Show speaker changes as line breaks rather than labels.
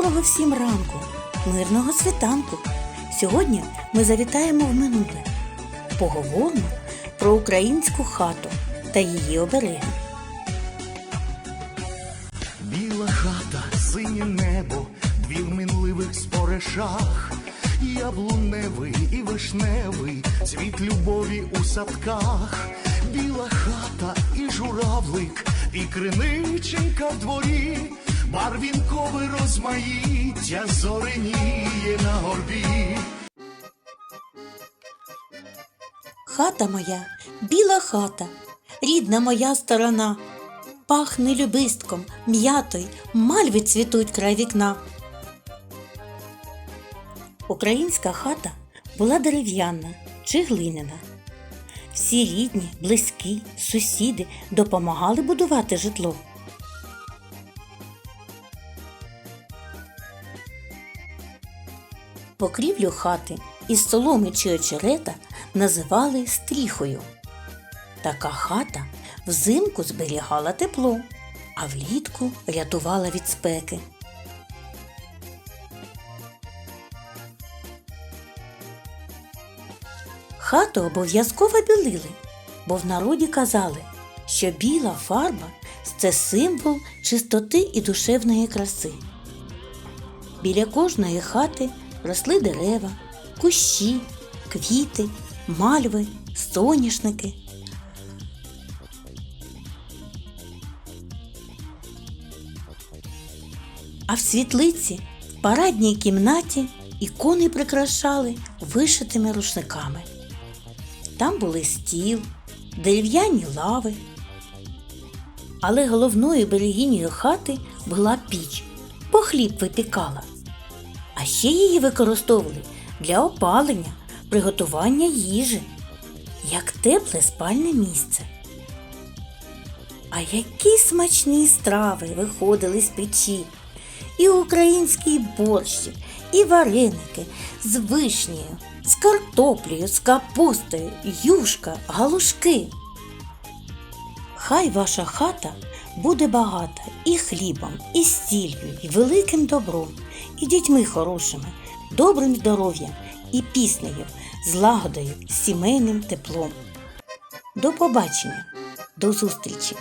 Доброго всім ранку, мирного світанку. Сьогодні ми завітаємо в минуле. Поговоримо про українську хату та її обереги.
Біла хата, синє небо, двір минливих спорешах, яблуневий і вишневий, цвіт любові у садках, біла хата і журавлик, і криниченька в дворі, барвінкове розмаїття зореніє на горбі.
Хата моя, біла хата, рідна моя сторона. Пахне любистком, м'ятой, мальви цвітуть край вікна. Українська хата була дерев'яна чи глиняна. Всі рідні, близькі, сусіди допомагали будувати житло. Покрівлю хати із соломи чи очерета називали стріхою. Така хата взимку зберігала тепло, а влітку рятувала від спеки. Хату обов'язково білили, бо в народі казали, що біла фарба це символ чистоти і душевної краси. Біля кожної хати росли дерева, кущі, квіти, мальви, соняшники. А в світлиці в парадній кімнаті ікони прикрашали вишитими рушниками. Там були стіл, дерев'яні лави. Але головною берегинею хати була піч, бо хліб випікала. А ще її використовували для опалення, приготування їжі, як тепле спальне місце. А які смачні страви виходили з печі, і український борщик, і вареники з вишнею, з картоплею, з капустою, юшка, галушки. Хай ваша хата буде багата і хлібом, і стіллю, і великим добром, і дітьми хорошими, добрим здоров'ям, і піснею, злагодою, сімейним теплом. До побачення, до зустрічі!